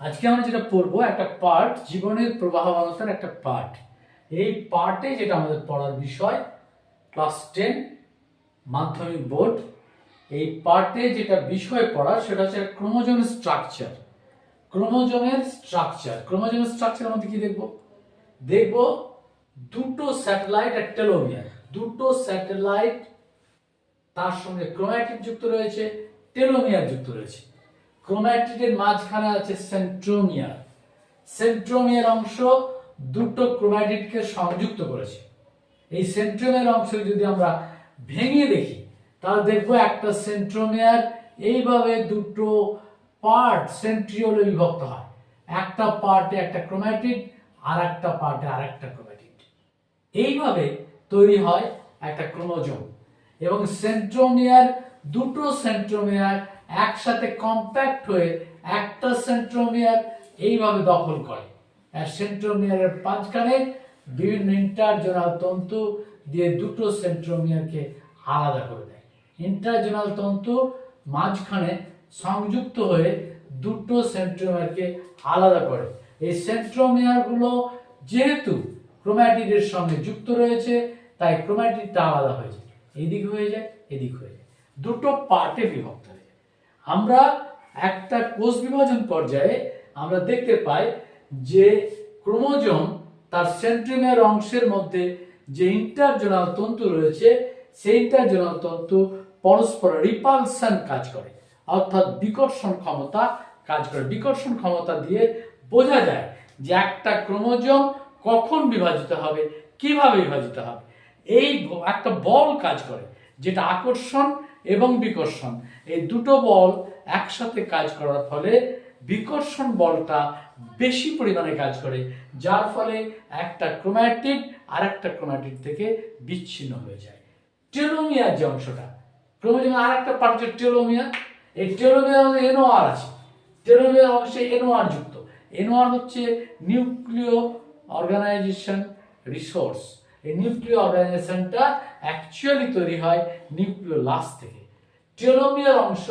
আজকে আমরা যেটা পড়ব, একটা পার্ট জীবনের প্রবাহমানতার একটা পার্ট এই পার্টে যেটা আমাদের পড়ার বিষয় ক্লাস টেন মাধ্যমিক বোর্ড, এই পার্টে যেটা বিষয় পড়ার সেটা হচ্ছে ক্রোমোজোম স্ট্রাকচার ক্রোমোজোমের স্ট্রাকচার ক্রোমোজোমের স্ট্রাকচার আমাদের কি দেখব? দেখব দুটো স্যাটেলাইট আর টেলোমিয়ার দুটো স্যাটেলাইট তার সঙ্গে ক্রোম্যাটিড যুক্ত রয়েছে টেলোমিয়ার যুক্ত রয়েছে। ক্রোম্যাটিডের মাঝখানে আছে সেন্ট্রোমিয়ার। সেন্ট্রোমিয়ার অংশ দুটো ক্রোম্যাটিডকে সংযুক্ত করেছে। এই সেন্ট্রোমিয়ার অংশ যদি আমরা ভেঙে দেখি, তাহলে দেখব একটা সেন্ট্রোমিয়ার এইভাবে দুটো পার্ট সেন্ট্রিওলে বিভক্ত হয়। একটা পার্টে একটা ক্রোম্যাটিড, আর একটা পার্টে আর একটা ক্রোম্যাটিড। এইভাবে তৈরি হয় একটা ক্রোমোজোম। এবং সেন্ট্রোমিয়ার, দুটো সেন্ট্রোমিয়ার একসাথে কম্প্যাক্ট হয়ে একটা সেন্ট্রোমিয়ার এইভাবে দখল করে। আর সেন্ট্রোমিয়ারের মাঝখানে বিভিন্ন ইন্টারজোনাল তন্তু দিয়ে দুটো সেন্ট্রোমিয়ারকে আলাদা করে দেয়। ইন্টারজোনাল তন্তু মাঝখানে সংযুক্ত হয়ে দুটো সেন্ট্রোমিয়ারকে আলাদা করে। এই সেন্ট্রোমিয়ারগুলো যেহেতু ক্রোম্যাটিডের সঙ্গে যুক্ত রয়েছে, তাই ক্রোম্যাটিডটা আলাদা হয়ে যায়। এদিক হয়ে যায়, এদিক হয়ে যায়। দুটো পার্টে বিভক্ত। আমরা একটা কোষ বিভাজন পর্যায়ে আমরা দেখতে পাই যে ক্রোমোজোম তার সেন্ট্রিমিয়ার অংশের মধ্যে যে ইন্টারজোনাল তন্তু রয়েছে, সেই ইন্টারজোনাল তন্তু পরস্পর রিপালশন কাজ করে, অর্থাৎ বিকর্ষণ ক্ষমতা কাজ করে। বিকর্ষণ ক্ষমতা দিয়ে বোঝা যায় যে একটা ক্রোমোজোম কখন বিভাজিত হবে, কীভাবে বিভাজিত হবে। এই একটা বল কাজ করে যেটা আকর্ষণ এবং বিকর্ষণ। এই দুটো বল একসাথে কাজ করার ফলে বিকর্ষণ বলটা বেশি পরিমাণে কাজ করে, যার ফলে একটা ক্রোম্যাটিড আর একটা ক্রোম্যাটিড থেকে বিচ্ছিন্ন হয়ে যায়। টেলোমিয়ার যে অংশটা ক্রোমোজোমের আর একটা পার্ট হচ্ছে টেলোমিয়ার এই টেলোমিয়ার মধ্যে এনোআর আছে। টেলোমিয়ার অংশে এনোআর যুক্ত। এনোআর হচ্ছে নিউক্লিয় অর্গানাইজেশন রিসোর্স। এই নিউক্লিয় অর্গানাইজেশনটা অ্যাকচুয়ালি তৈরি হয় নিউক্লিয় লাস থেকে। টেলোমিয়ার অংশ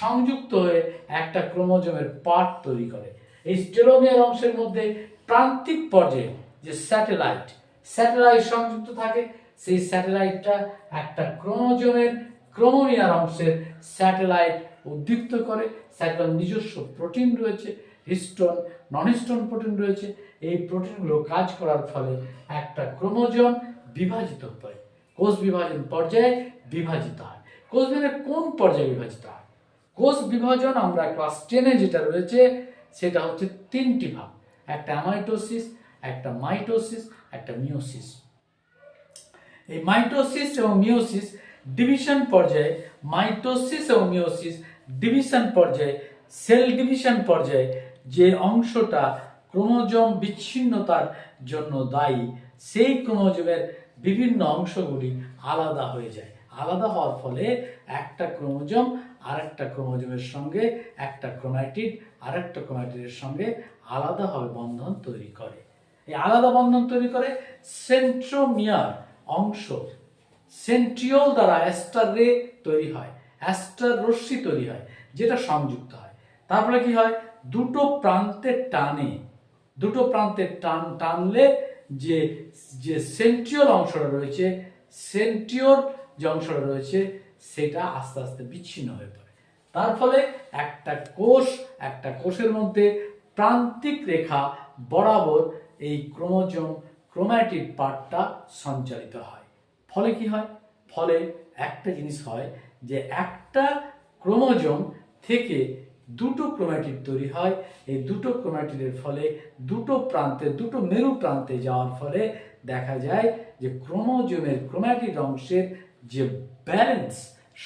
সংযুক্ত হয়ে একটা ক্রোমোজোমের পার্ট তৈরি করে। এই টেলোমিয়ার অংশের মধ্যে প্রান্তিক পর্যায়ে যে স্যাটেলাইট স্যাটেলাইট সংযুক্ত থাকে, সেই স্যাটেলাইটটা একটা ক্রোমোজোমের ক্রোমোমিয়ার অংশের স্যাটেলাইট উদ্দীপ্ত করে, স্যাটেলাইট নিজস্ব প্রোটিন রয়েছে হিস্টোন নন হিস্টোন প্রোটিন রয়েছে। এই প্রোটিনগুলো কাজ করার ফলে একটা ক্রোমোজোম বিভাজিত হয়। কোষ বিভাজন পর্যায়ে বিভাজিত হয়। কোষ বিভাজনের কোন পর্যায়ে বিভাজিত হয়? কোষ বিভাজন আমরা ক্লাস টেনে যেটা রয়েছে, সেটা হচ্ছে তিনটি ভাগ। একটা অ্যামাইটোসিস একটা মাইটোসিস একটা মিওসিস এই মাইটোসিস এবং মিওসিস ডিভিশন পর্যায়ে মাইটোসিস এবং মিওসিস ডিভিশন পর্যায়ে সেল ডিভিশন পর্যায়ে যে অংশটা ক্রোমোজোম বিচ্ছিন্নতার জন্য দায়ী, সেই ক্রোমোজোমের বিভিন্ন অংশগুলি আলাদা হয়ে যায়। আলাদা হওয়ার ফলে একটা ক্রোমোজোম আরেকটা ক্রোমোজোমের সঙ্গে, একটা ক্রোমাটিড আর একটা ক্রোম্যাটিডের সঙ্গে আলাদাভাবে বন্ধন তৈরি করে। এই আলাদা বন্ধন তৈরি করে সেন্ট্রোমিয়ার অংশ, সেন্ট্রিওল দ্বারা অ্যাস্টার রে তৈরি হয় অ্যাস্টার রশ্মি তৈরি হয়, যেটা সংযুক্ত হয়। তারপরে কি হয়? দুটো প্রান্তে টানে, দুটো প্রান্তে টান, টানলে যে যে সেন্ট্রিওল অংশটা রয়েছে সেন্ট্রিওর যে অংশটা রয়েছে, সেটা আস্তে আস্তে বিচ্ছিন্ন হয়ে পড়ে। তার ফলে একটা কোষ, একটা কোষের মধ্যে প্রান্তিক রেখা বরাবর এই ক্রোমোজোম, ক্রোম্যাটিড পার্টটা সঞ্চালিত হয়। ফলে কি হয়? ফলে একটা জিনিস হয় যে একটা ক্রোমোজোম থেকে দুটো ক্রোম্যাটিড তৈরি হয়। এই দুটো ক্রোম্যাটিডের ফলে দুটো প্রান্তে, দুটো মেরু প্রান্তে যাওয়ার ফলে দেখা যায় যে ক্রোমোজোমের ক্রোম্যাটিড অংশের যে ব্যালেন্স,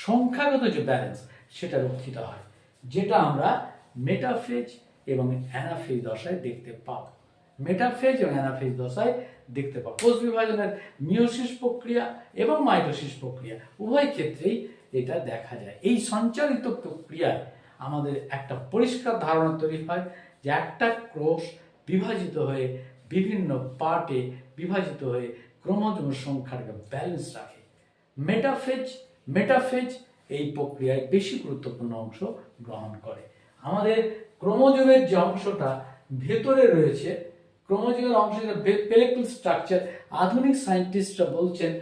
সংখ্যাগত যে ব্যালেন্স, সেটা রক্ষিত হয়, যেটা আমরা মেটাফেজ এবং অ্যানাফেজ দশায় দেখতে পাবো। মেটাফেজ এবং অ্যানাফেজ দশায় দেখতে পাবো। কোষ বিভাজনের মিওসিস প্রক্রিয়া এবং মাইটোসিস প্রক্রিয়া, উভয় ক্ষেত্রেই এটা দেখা যায়। এই সঞ্চালিত প্রক্রিয়ায় আমাদের একটা পরিষ্কার ধারণা তৈরি হয় যে একটা কোষ বিভাজিত হয়ে বিভিন্ন পার্টে বিভাজিত হয়ে ক্রোমোজোম সংখ্যার ব্যালেন্স রাখে। মেটাফেজ মেটাফেজ এই প্রক্রিয়ায় বেশি গুরুত্বপূর্ণ অংশ গ্রহণ করে। আমাদের ক্রোমোজোমের যে অংশটা ভেতরে রয়েছে, ক্রোমোজোমের অংশ পেলিকল স্ট্রাকচার আধুনিক সায়েন্টিস্টরা বলছেন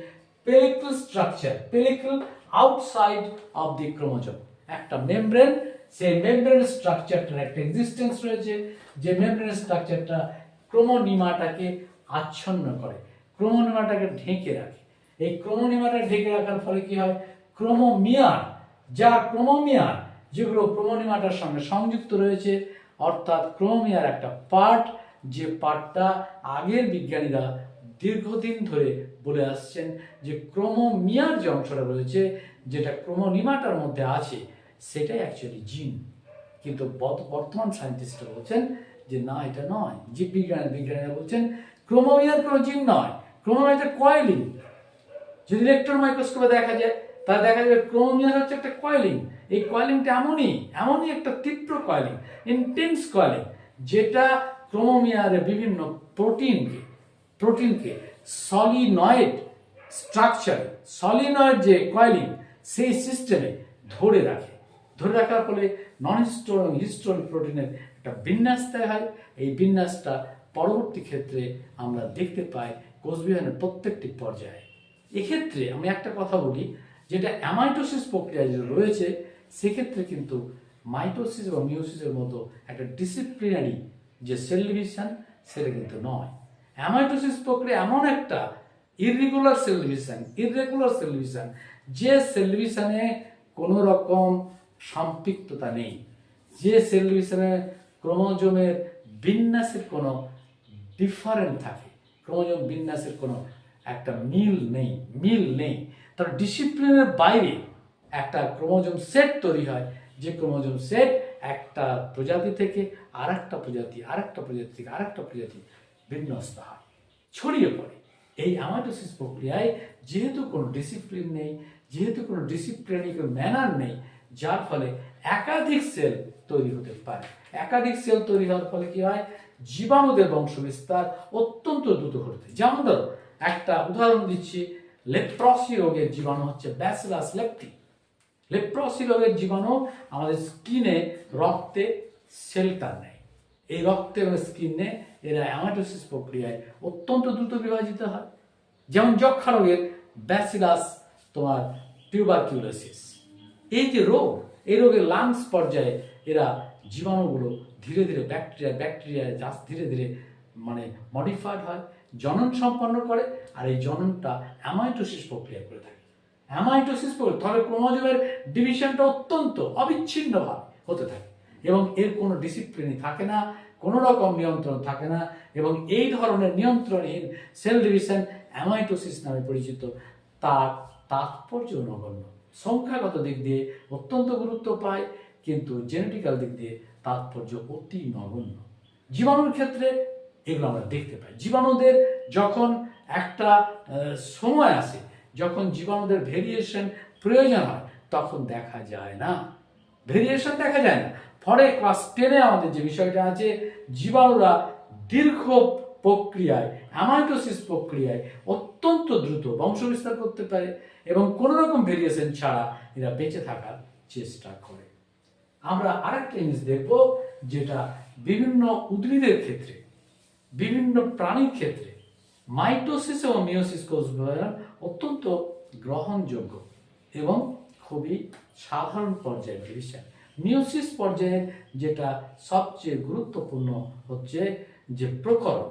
pellicle structure pellicle outside of the chromosome একটা মেমব্রেন সেই মেমব্রেন স্ট্রাকচারটার একটা এক্সিস্টেন্স রয়েছে, যে মেমব্রেন স্ট্রাকচারটা ক্রোমোনিমাটাকে আচ্ছন্ন করে, ক্রোমোনিমাটাকে ঢেকে রাখে। এই ক্রোমোনিমাটা ঢেকে রাখার ফলে কি হয়? ক্রোমোমিয়ার, যা ক্রোমোমিয়ার, যেগুলো ক্রোমোনিমাটার সঙ্গে সংযুক্ত রয়েছে, অর্থাৎ ক্রোমোমিয়ার একটা পার্ট যে পার্টটা আগের বিজ্ঞানীরা দীর্ঘদিন ধরে বলে আসছেন যে ক্রোমোমিয়ার যে অংশটা রয়েছে, যেটা ক্রোমোনিমাটার মধ্যে আছে সেটাই অ্যাকচুয়ালি জিন কিন্তু বর্তমান সায়েন্টিস্টরা বলছেন যে না, এটা নয়। জীব বিজ্ঞান, বিজ্ঞানীরা বলছেন, ক্রোমোমিয়ার কোনো জিন নয়। ক্রোমোমিয়ার কয়েলিং যদি ইলেকট্রন মাইক্রোস্কোপে দেখা যায়, তাহলে দেখা যাবে ক্রোমিয়ার হচ্ছে একটা কয়েলিং এই কয়েলিংটা এমনই এমনই একটা তীব্র কয়েলিং ইন্টেন্স কয়েলিং যেটা ক্রোমোমিয়ারে বিভিন্ন প্রোটিনকে প্রোটিনকে সলিনয়েড স্ট্রাকচার সলিনয়েড যে কয়েলিং সেই সিস্টেমে ধরে রাখে। ধরে রাখার ফলে নন হিস্টোন এবং হিস্টোন প্রোটিনের একটা বিন্যাস দেওয়া হয়। এই বিন্যাসটা পরবর্তী ক্ষেত্রে আমরা দেখতে পাই কোষবিহানের প্রত্যেকটি পর্যায়ে। এক্ষেত্রে আমি একটা কথা বলি, যেটা অ্যামাইটোসিস প্রক্রিয়া যেটা রয়েছে, সেক্ষেত্রে কিন্তু মাইটোসিস এবং মিওসিসের মতো একটা ডিসিপ্লিনারি যে সেল ডিভিশন সেটা কিন্তু নয়। অ্যামাইটোসিস প্রক্রিয়া এমন একটা irregular cell division irregular cell division যে সেল ডিভিশনে কোনো রকম সম্পৃক্ততা নেই। যে সেল ক্রোমোজোমের বিন্যাসের কোনো ডিফারেন্ট থাকে, ক্রোমোজোম বিন্যাসের কোনো একটা মিল নেই মিল নেই। তার ডিসিপ্লিনের বাইরে একটা ক্রোমোজোম সেট তৈরি হয়, যে ক্রোমোজোম সেট একটা প্রজাতি থেকে আর একটা প্রজাতি আর একটা প্রজাতি থেকে আর একটা প্রজাতি বিন্যস্ত হয়, ছড়িয়ে পড়ে। এই অ্যামাইটোসিস প্রক্রিয়ায় যেহেতু কোনো ডিসিপ্লিন নেই, যেহেতু কোনো ডিসিপ্লিনিক ম্যানার নেই যার ফলে একাধিক সেল তৈরি হতে পারে। একাধিক সেল তৈরি হওয়ার ফলে কি হয়? জীবাণুদের বংশবিস্তার অত্যন্ত দ্রুত ঘটতে যেমন ধরো, একটা উদাহরণ দিচ্ছি, লেপ্রসি রোগের জীবাণু হচ্ছে ব্যাসিলাস লেপটি লেপ্রসি রোগের জীবাণু আমাদের স্কিনে রক্তে শেল্টার নেয়। এই রক্তে এবং স্কিনে এরা অ্যামাটোসিস প্রক্রিয়ায় অত্যন্ত দ্রুত বিভাজিত হয়। যেমন যক্ষা রোগের ব্যাসিলাস তোমার টিউবারকিউলোসিস এই যে রোগ, এই রোগের লাংস পর্যায়ে এরা জীবাণুগুলো ধীরে ধীরে ব্যাকটেরিয়া ব্যাকটেরিয়া জাস্ট ধীরে ধীরে মানে মডিফাইড হয়, জনন সম্পন্ন করে আর এই জননটা অ্যামাইটোসিস প্রক্রিয়া করে থাকে। অ্যামাইটোসিস প্রক্রিয়া, তাহলে ক্রোমোজোমের ডিভিশনটা অত্যন্ত অবিচ্ছিন্নভাবে হতে থাকে এবং এর কোনো ডিসিপ্লিনই থাকে না, কোনো রকম নিয়ন্ত্রণ থাকে না এবং এই ধরনের নিয়ন্ত্রণহীন সেল ডিভিশন অ্যামাইটোসিস নামে পরিচিত তার তাৎপর্য নগণ্য। সংখ্যাগত দিক দিয়ে অত্যন্ত গুরুত্ব পায়, কিন্তু জেনেটিক্যাল দিক দিয়ে তাৎপর্য অতি নগণ্য। জীবাণুর ক্ষেত্রে এগুলো আমরা দেখতে পাই। জীবাণুদের যখন একটা সময় আসে, যখন জীবাণুদের ভেরিয়েশন প্রয়োজন হয়, তখন দেখা যায় না। ভেরিয়েশন দেখা যায় না। ফলে ক্লাস টেনে আমাদের যে বিষয়টা আছে, জীবাণুরা দীর্ঘ প্রক্রিয়ায় অ্যামাইটোসিস প্রক্রিয়ায় অত্যন্ত দ্রুত বংশবিস্তার করতে পারে এবং কোনো রকম ভেরিয়েশন ছাড়া এরা বেঁচে থাকার চেষ্টা করে। আমরা আরেকটা জিনিস দেখব যেটা বিভিন্ন উদ্ভিদের ক্ষেত্রে, বিভিন্ন প্রাণীর ক্ষেত্রে মাইটোসিস এবং মিওসিস কোষ অত্যন্ত গ্রহণযোগ্য এবং খুবই সাধারণ পর্যায়ের ডিভিশন মিওসিস পর্যায়ে যেটা সবচেয়ে গুরুত্বপূর্ণ হচ্ছে যে প্রকরণ।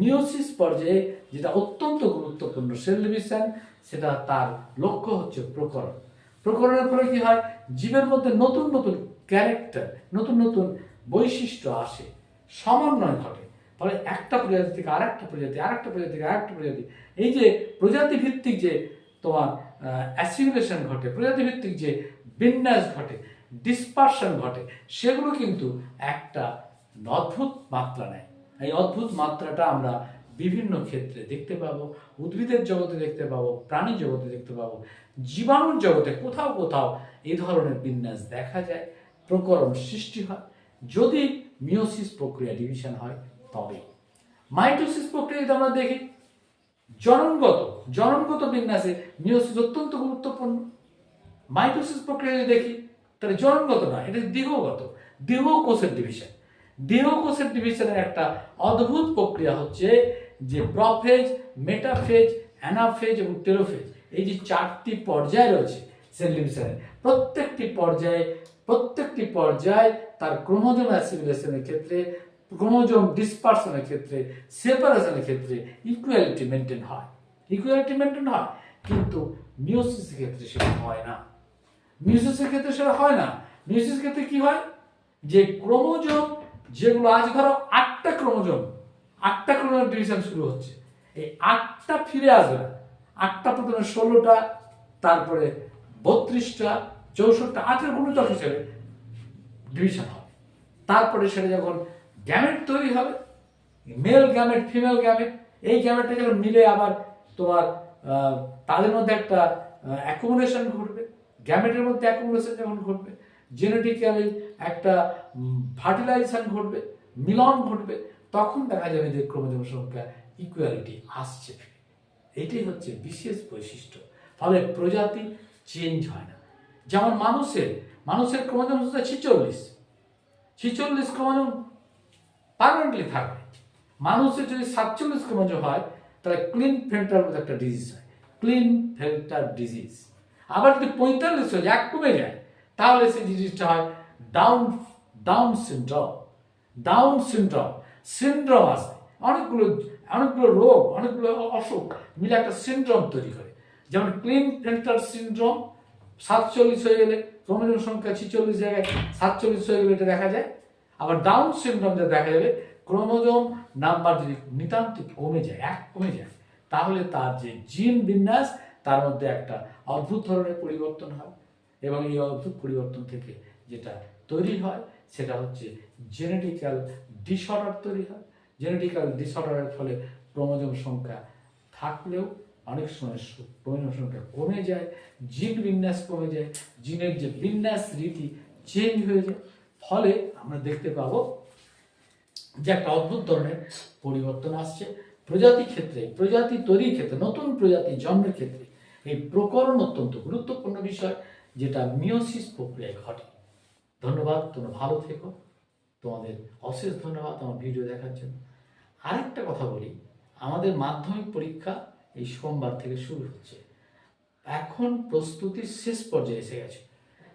মিওসিস পর্যায়ে যেটা অত্যন্ত গুরুত্বপূর্ণ সেল ডিভিশন সেটা তার লক্ষ্য হচ্ছে প্রকরণ। প্রকরণের ফলে কি হয়? জীবের মধ্যে নতুন নতুন ক্যারেক্টার, নতুন নতুন বৈশিষ্ট্য আসে। সমন্বয় ঘটে। ফলে একটা প্রজাতি থেকে আরেকটা প্রজাতি আরেকটা প্রজাতি থেকে আরেকটা প্রজাতি। এই যে প্রজাতি ভিত্তিক যে তোমার অ্যাসিমিলেশন ঘটে প্রজাতি ভিত্তিক যে বিন্যাস ঘটে, ডিসপারশন ঘটে, সেগুলো কিন্তু একটা অদ্ভুত মাত্রা নেয়। এই অদ্ভুত মাত্রাটা আমরা বিভিন্ন ক্ষেত্রে দেখতে পাবো, উদ্ভিদের জগতে দেখতে পাবো প্রাণী জগতে দেখতে পাবো, জীবাণুর জগতে কোথাও কোথাও এই ধরনের বিন্যাস দেখা যায়, প্রকরণ সৃষ্টি হয়। যদি মিওসিস প্রক্রিয়া ডিভিশন হয়, তবে। মাইটোসিস প্রক্রিয়া যদি আমরা দেখি, জননগত জননগত বিন্যাসে মিওসিস অত্যন্ত গুরুত্বপূর্ণ। মাইটোসিস প্রক্রিয়া যদি দেখি, তাহলে জনগত না, এটা দেহগত দেহ কোষের ডিভিশন দেহ কোষের ডিভিশনের একটা অদ্ভুত প্রক্রিয়া হচ্ছে যে প্রফেজ, মেটাফেজ, অ্যানাফেজ এবং টেলোফেজ এই যে চারটি পর্যায় রয়েছে সেল ডিভিশনের প্রত্যেকটি পর্যায়ে প্রত্যেকটি পর্যায়ে তার ক্রোমোজোম অ্যাসিমিলেশনের ক্ষেত্রে, ক্রোমোজোম ডিসপারশনের ক্ষেত্রে, সেপারেশনের ক্ষেত্রে ইকুয়ালিটি মেনটেন হয়। ইকুয়ালিটি মেনটেন হয়, কিন্তু মিওসিসের ক্ষেত্রে সেটা হয় না। মিউসিসের ক্ষেত্রে সেটা হয় না। মিউসিসের ক্ষেত্রে কি হয়? যে ক্রোমোজোম যেগুলো আজ ধরো আটটা ক্রোমোজোম আটটা ক্রোমোজোম ডিভিশন শুরু হচ্ছে। এই আটটা ফিরে আসবে না। আটটা প্রথমে ষোলোটা, তারপরে বত্রিশটা, চৌষট্টা আটের গুণিতক হিসেবে ডিভিশন হবে। তারপরে সেটা যখন গ্যামেট তৈরি হবে, মেল গ্যামেট, ফিমেল গ্যামেট, এই গ্যামেটটা যখন মিলে আবার তোমার তাদের মধ্যে একটা অ্যাকোমোডেশন ঘটবে, গ্যামেটের মধ্যে অ্যাকোমোডেশন যখন ঘটবে জেনেটিক্যালি একটা ফার্টিলাইজেশন ঘটবে, মিলন ঘটবে, তখন দেখা যাবে যে ক্রোমোজোম সংখ্যা ইকুয়ালিটি আসছে। এটাই হচ্ছে বিশেষ বৈশিষ্ট্য। ফলে প্রজাতি চেঞ্জ হয় না। যেমন মানুষের মানুষের ক্রোমোজোম সংখ্যা ছিচল্লিশ। ছিচল্লিশ ক্রোমোজোম পারমানেন্টলি থাকবে। মানুষের যদি সাতচল্লিশ ক্রোমোজোম হয়, তাহলে ক্লিন ফেল্টার একটা ডিজিজ হয়। ক্লিন ফেল্টার ডিজিজ আবার যদি পঁয়তাল্লিশ হয়ে যায় এক কমে যায় তাহলে সেই জিনিসটা হয় down down syndrome down syndrome syndrome আছে। অনেকগুলো অনেকগুলো রোগ, অনেকগুলো অসুখ মিলে একটা সিন্ড্রোম তৈরি করে। যেমন ক্লিন ফেল্টার সিন্ড্রোম সাতচল্লিশ হয়ে গেলে ক্রোমোজোম সংখ্যা ছিচল্লিশ জায়গায়, সাতচল্লিশ হয়ে গেলে এটা দেখা যায়। আবার ডাউন সিনড্রোম যেটা দেখা যাবে, ক্রোমোজোম নাম্বার যদি নিতান্ত কমে যায়, এক কমে যায়, তাহলে তার যে জিন বিন্যাস, তার মধ্যে একটা অদ্ভুত ধরনের পরিবর্তন হয়। এবং এই অদ্ভুত পরিবর্তন থেকে যেটা তৈরি হয়, সেটা হচ্ছে জেনেটিক্যাল ডিসঅর্ডার তৈরি হয়। জেনেটিক্যাল ডিসঅর্ডারের ফলে ক্রোমোজোম সংখ্যা থাকলেও অনেক সময় ক্রোমোজোম সংখ্যা কমে যায় জিন বিন্যাস কমে যায় জিনের যে বিন্যাস রীতি চেঞ্জ হয়ে যায়। ফলে আমরা দেখতে পাবো যে একটা অদ্ভুত ধরনের পরিবর্তন আসছে। প্রজাতি ক্ষেত্রে, প্রজাতি তৈরির ক্ষেত্রে, নতুন প্রজাতি জন্মের ক্ষেত্রে এই প্রকরণ অত্যন্ত গুরুত্বপূর্ণ বিষয়। যেটা মিওসিস প্রক্রিয়ায় ঘটে। ধন্যবাদ, তোমরা ভালো থেকো। তোমাদের অশেষ ধন্যবাদ আমার ভিডিও দেখার জন্য। আরেকটা কথা বলি, আমাদের মাধ্যমিক পরীক্ষা এই সোমবার থেকে শুরু হচ্ছে। এখন প্রস্তুতির শেষ পর্যায়ে এসে গেছে।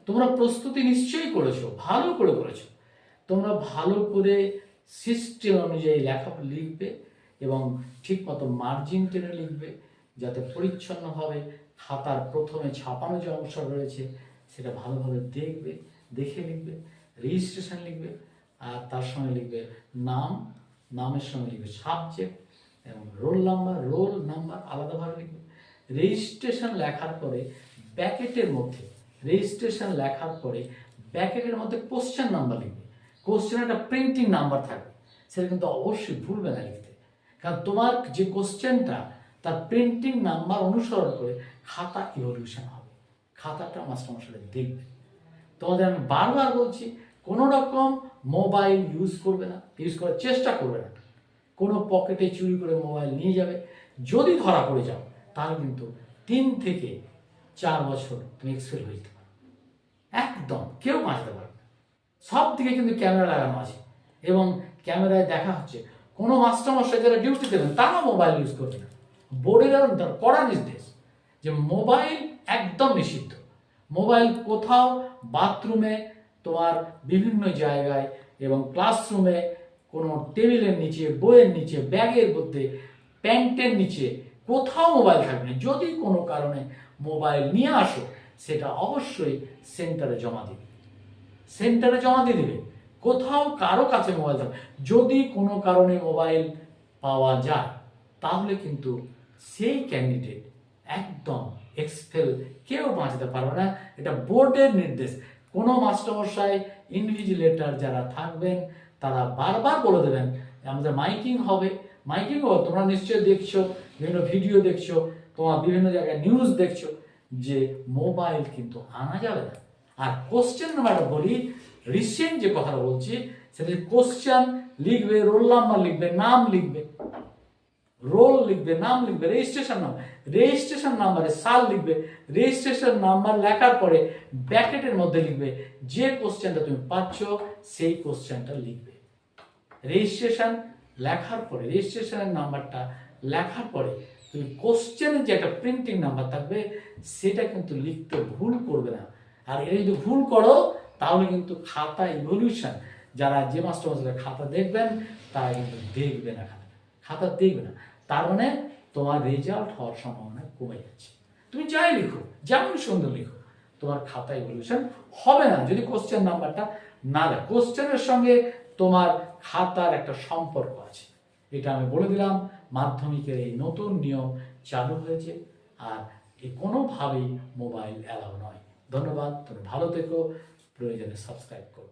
তোমরা প্রস্তুতি নিশ্চয়ই করেছ, ভালো করে করেছ। তোমরা ভালো করে সিস্টেম অনুযায়ী লেখা লিখবে এবং ঠিক মতো মার্জিন টেনে লিখবে, যাতে পরিচ্ছন্নভাবে খাতার প্রথমে ছাপানো যে অংশ রয়েছে, সেটা ভালোভাবে দেখবে, দেখে লিখবে রেজিস্ট্রেশন লিখবে, আর তার সঙ্গে লিখবে নাম, নামের সঙ্গে লিখবে সাবজেক্ট এবং রোল নাম্বার রোল নাম্বার আলাদাভাবে লিখবে। রেজিস্ট্রেশন লেখার পরে ব্যাকেটের মধ্যে রেজিস্ট্রেশন লেখার পরে ব্যাকেটের মধ্যে কোশ্চেন নাম্বার লিখবে। কোশ্চেন একটা প্রিন্টিং নাম্বার থাকবে। সেটা কিন্তু অবশ্যই ভুলবে না লিখতে। কারণ তোমার যে কোশ্চেনটা তার প্রিন্টিং নাম্বার অনুসরণ করে খাতা ইভলিউশন হবে। খাতাটা মাস্টারমশাই দেখবে। তোমাদের আমি বারবার বলছি, কোনো রকম মোবাইল ইউজ করবে না ইউজ করার চেষ্টা করবে না। কোনো পকেটে চুরি করে মোবাইল নিয়ে যাবে। যদি ধরা পড়ে যাও, তাহলে কিন্তু তিন থেকে চার বছর তুমি এক্সপেল হয়ে যেতে পারো। একদম, কেউ বাঁচতে পারবে না। সব দিকে কিন্তু ক্যামেরা লাগানো আছে। এবং ক্যামেরায় দেখা হচ্ছে, কোনো মাস্টারমশাই যারা ডিউটি দেবেন, তারাও মোবাইল ইউজ করবে না। বোর্ডের এরকম তার কড়া নির্দেশ যে মোবাইল একদম নিষিদ্ধ। মোবাইল কোথাও বাথরুমে, তোমার বিভিন্ন জায়গায় এবং ক্লাসরুমে, কোনো টেবিলের নিচে, বইয়ের নিচে, ব্যাগের মধ্যে, প্যান্টের নিচে কোথাও মোবাইল থাকবে না। যদি কোনো কারণে মোবাইল নিয়ে আসো, সেটা অবশ্যই সেন্টারে জমা দিবে। সেন্টারে জমা দিয়ে দেবে। কোথাও কারও কাছে মোবাইল থাকবে যদি কোনো কারণে মোবাইল পাওয়া যায়, তাহলে কিন্তু সেই ক্যান্ডিডেট একদম এক্সপেল কেউ বাঁচতে পারবে না। এটা বোর্ডের নির্দেশ। কোনো মাস্টারমশাই ইনভিজিলেটর যারা থাকবেন, তারা বারবার বলে দেবেন, আমাদের মাইকিং হবে। মাইকিং হবে তোমরা নিশ্চয়ই দেখছ, বিভিন্ন ভিডিও দেখছ, তোমার বিভিন্ন জায়গায় নিউজ দেখছ যে মোবাইল কিন্তু আনা যাবে না। আর কোশ্চেন নাম্বার বলি রিসেন্ট যে কথাটা বলছি, সেটা কোশ্চেন লিখবে রোল নাম্বার লিখবে, নাম লিখবে রোল লিখবে, নাম লিখবে রেজিস্ট্রেশন নাম্বার রেজিস্ট্রেশন নাম্বারে সাল লিখবে রেজিস্ট্রেশন নাম্বার লেখার পরে ব্র্যাকেটের মধ্যে লিখবে, যে কোশ্চেনটা তুমি পাচ্ছ, সেই কোশ্চেনটা লিখবে। রেজিস্ট্রেশন লেখার পরে রেজিস্ট্রেশনের নাম্বারটা লেখার পরে তুমি কোশ্চেনের যে একটা প্রিন্টিং নাম্বার থাকবে, সেটা কিন্তু লিখতে ভুল করবে না। আর এটা যদি ভুল করো, তাহলে কিন্তু খাতা ইভলিউশন যারা যে মাস্টার মাস্টার খাতা দেখবেন, তারা কিন্তু দেখবে না খাতা। খাতা দেখবে না। তার মানে তোমার রেজাল্ট হওয়ার সম্ভাবনা কমে যাচ্ছে। তুমি যাই লিখো, যেমন সুন্দর লিখো, তোমার খাতা ইভলিউশন হবে না। যদি কোশ্চেন নাম্বারটা না দেয় কোশ্চেনের সঙ্গে তোমার খাতার একটা সম্পর্ক আছে। এটা আমি বলে দিলাম, মাধ্যমিকের এই নতুন নিয়ম চালু হয়েছে আর এ কোনোভাবেই মোবাইল অ্যালাউ নয়। ধন্যবাদ তুমি ভালো থেকো, প্রয়োজনে সাবস্ক্রাইব করো।